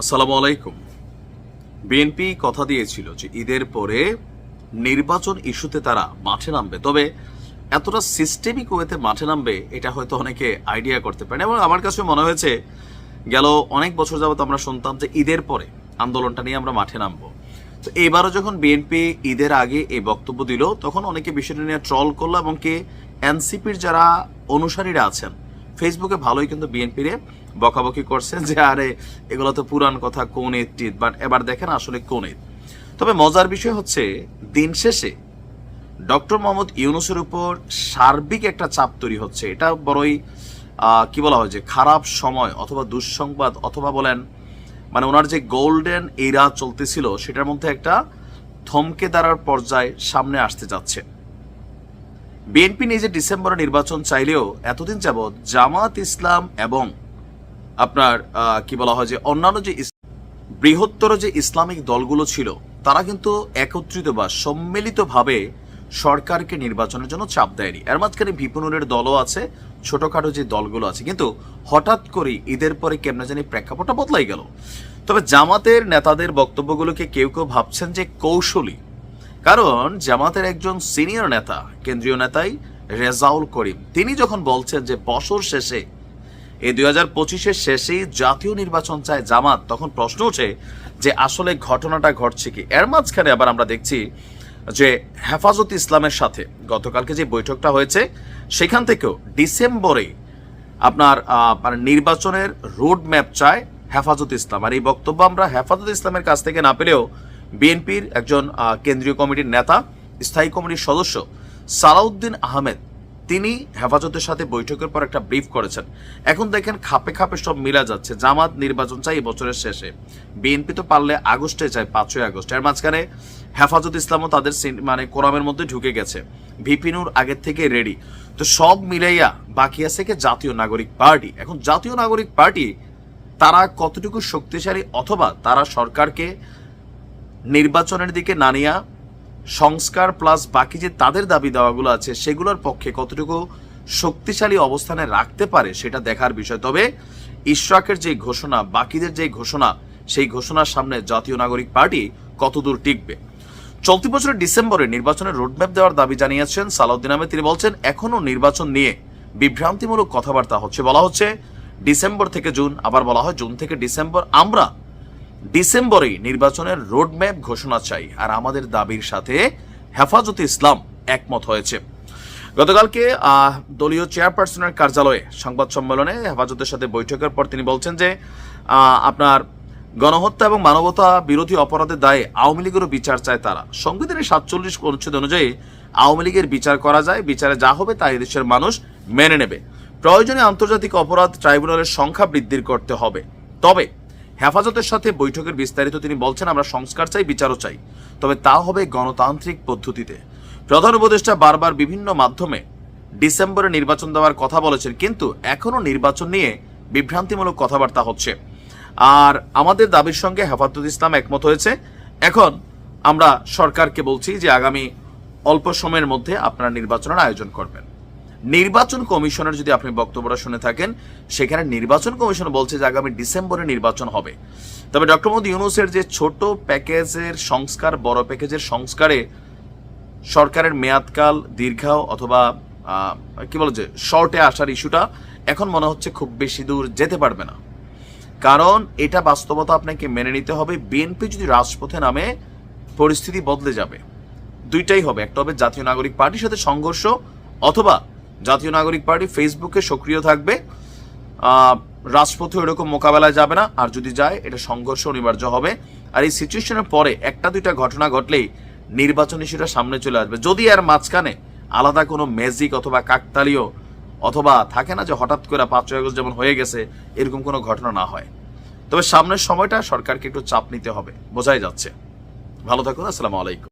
আসসালামু আলাইকুম। বিএনপি কথা দিয়েছিল যে ঈদের পরে নির্বাচন ইস্যুতে তারা মাঠে নামবে। তবে এতটা সিস্টেমিক ওয়েতে মাঠে নামবে, এটা হয়তো অনেকে আইডিয়া করতে পারেন। এবং আমার কাছে মনে হয়েছে, গেল অনেক বছর যাবত আমরা শুনতাম যে ঈদের পরে আন্দোলনটা নিয়ে আমরা মাঠে নামবো। তো এবারও যখন বিএনপি ঈদের আগে এই বক্তব্য দিল, তখন অনেকে বিষয়টা নিয়ে ট্রল করল এবং কি এনসিপির যারা অনুসারীরা আছেন ফেসবুকে ভালোই কিন্তু বিএনপিরে বকাবকি করছেন যে, আরে, এগুলো তো পুরান কথা, কোন ঈদ বাট এবার দেখেন আসলে কোন ঈদ তবে মজার বিষয় হচ্ছে, দিন শেষে ডক্টর মোহাম্মদ ইউনুসের উপর সার্বিক একটা চাপ তৈরি হচ্ছে। এটা বড়ই কি বলা হয় যে, খারাপ সময় অথবা দুঃসংবাদ অথবা বলেন মানে ওনার যে গোল্ডেন এরা চলতেছিল, সেটার মধ্যে একটা থমকে দাঁড়ার পর্যায়ে সামনে আসতে যাচ্ছে। বিএনপি নিজে ডিসেম্বরে নির্বাচন চাইলেও এতদিন যাবৎ জামাত ইসলাম এবং আপনার কি বলা হয় যে অন্যান্য যে বৃহত্তর যে ইসলামিক দলগুলো ছিল, তারা কিন্তু একত্রিত বা সম্মিলিতভাবে সরকারকে নির্বাচনের জন্য চাপ দেয়নি। এর মাঝখানে বিপুনুরের দলও আছে, ছোটখাটো যে দলগুলো আছে। কিন্তু হঠাৎ করে ঈদের পরে কেমনে জানি প্রেক্ষাপটটা বদলাই গেল। তবে জামাতের নেতাদের বক্তব্যগুলোকে কেউ কেউ ভাবছেন যে কৌশলী কারণ জামাতের একজন সিনিয়র নেতা, কেন্দ্রীয় নেতাই রেজাউল করিম, তিনি যখন বলছেন যে বছর শেষে এই দুই হাজার পঁচিশের শেষেই জাতীয় নির্বাচন চায় জামাত, তখন প্রশ্ন ওঠে যে আসলে ঘটনাটা ঘটছে কি? এর মাঝখানে আবার আমরা দেখছি যে হেফাজত ইসলামের সাথে গতকালকে যে বৈঠকটা হয়েছে, সেখান থেকেও ডিসেম্বরে আপনার মানে নির্বাচনের রোড ম্যাপ চায় হেফাজত ইসলাম। আর এই বক্তব্য আমরা হেফাজত ইসলামের কাছ থেকে না পেলেও বিএনপির একজন কেন্দ্রীয় কমিটির নেতা, স্থায়ী কমিটির সদস্য সালাউদ্দিন আহমেদ, তিনি হেফাজতের সাথে বৈঠকের পর একটা ব্রিফ করেছেন। এখন দেখেন খাপে খাপে সব মিলা যাচ্ছে, জামাত নির্বাচন চাই বছরের শেষে। বিএনপি তো পারলে আগস্টে চায়, পাঁচই আগস্ট। এর মাঝখানে হেফাজত ইসলামও তাদের মানে কোরামের মধ্যে ঢুকে গেছে। ভিপিনুর আগের থেকে রেডি তো সব মিলাইয়া বাকি আছে কি জাতীয় নাগরিক পার্টি? এখন জাতীয় নাগরিক পার্টি, তারা কতটুকু শক্তিশালী অথবা তারা সরকারকে নির্বাচনের দিকে না সংস্কার প্লাস বাকি যে তাদের দাবি দেওয়াগুলো আছে, সেগুলোর পক্ষে কতটুকু শক্তিশালী অবস্থানে রাখতে পারে সেটা দেখার বিষয়। তবে ইশরাকের যে ঘোষণা, বাকিদের যে ঘোষণা, সেই ঘোষণার সামনে জাতীয় নাগরিক পার্টি কতদূর টিকবে? চলতি বছরের ডিসেম্বরে নির্বাচনের রোডম্যাপ দেওয়ার দাবি জানিয়েছেন সালাউদ্দিন আহমেদ। তিনি বলছেন, এখনও নির্বাচন নিয়ে বিভ্রান্তিমূলক কথাবার্তা হচ্ছে। বলা হচ্ছে, ডিসেম্বর থেকে জুন, আবার বলা হয় জুন থেকে ডিসেম্বর আমরা ডিসেম্বরেই নির্বাচনের রোডম্যাপ ঘোষণা চাই, আর আমাদের দাবির সাথে হেফাজতে ইসলাম একমত হয়েছে। গতকালকে দলীয় চেয়ারপারসনের কার্যালয়ে সংবাদ সম্মেলনে হেফাজতের সাথে বৈঠকের পর তিনি বলছেন যে আপনার গণহত্যা এবং মানবতা বিরোধী অপরাধের দায়ে আওয়ামী লীগেরও বিচার চায় তারা। সংবিধানের সাতচল্লিশ অনুচ্ছেদ অনুযায়ী আওয়ামী লীগের বিচার করা যায়, বিচারে যা হবে তা দেশের মানুষ মেনে নেবে। প্রয়োজনে আন্তর্জাতিক অপরাধ ট্রাইব্যুনালের সংখ্যা বৃদ্ধির করতে হবে। তবে হেফাজতের সাথে বৈঠকের বিস্তারিত তিনি বলছেন, আমরা সংস্কার চাই, বিচারও চাই। তবে তা হবে গণতান্ত্রিক পদ্ধতিতে। প্রধান উপদেষ্টা বারবার বিভিন্ন মাধ্যমে ডিসেম্বরে নির্বাচন দেওয়ার কথা বলেছেন, কিন্তু এখনও নির্বাচন নিয়ে বিভ্রান্তিমূলক কথাবার্তা হচ্ছে। আর আমাদের দাবির সঙ্গে হেফাজত ইসলাম একমত হয়েছে। এখন আমরা সরকারকে বলছি যে আগামী অল্প সময়ের মধ্যে আপনারা নির্বাচনের আয়োজন করবেন। নির্বাচন কমিশনের যদি আপনি বক্তব্যটা শুনে থাকেন, সেখানে নির্বাচন কমিশন বলছে যে আগামী ডিসেম্বরে নির্বাচন হবে। তবে ডক্টর মোহাম্মদ ইউনুসের যে ছোট প্যাকেজের সংস্কার, বড় প্যাকেজের সংস্কারে সরকারের মেয়াদকাল, দীর্ঘাও অথবা কি বলে যে শর্টে আসার ইস্যুটা এখন মনে হচ্ছে খুব বেশি দূর যেতে পারবে না। কারণ এটা বাস্তবতা আপনাকে মেনে নিতে হবে। বিএনপি যদি রাজপথে নামে, পরিস্থিতি বদলে যাবে। দুইটাই হবে। একটা হবে জাতীয় নাগরিক পার্টির সাথে সংঘর্ষ অথবা জাতীয় নাগরিক পার্টি ফেসবুকে সক্রিয় থাকবে। রাজপথে এরকম মোকাবেলায় যাবে না। আর যদি যায়, এটা সংঘর্ষ অনিবার্য হবে। আর এই সিচুয়েশনের পরে একটা দুইটা ঘটনা ঘটলেই নির্বাচন ইস্যুটা সামনে চলে আসবে। যদি আর মাঝখানে আলাদা কোনো ম্যাজিক অথবা কাকতালীয় অথবা থাকে না যে হঠাৎ করে পাঁচই আগস্ট যেমন হয়ে গেছে, এরকম কোনো ঘটনা না হয়। তবে সামনের সময়টা সরকারকে একটু চাপ নিতে হবে। বোঝাই যাচ্ছে। ভালো থাকুন, আসসালামু আলাইকুম।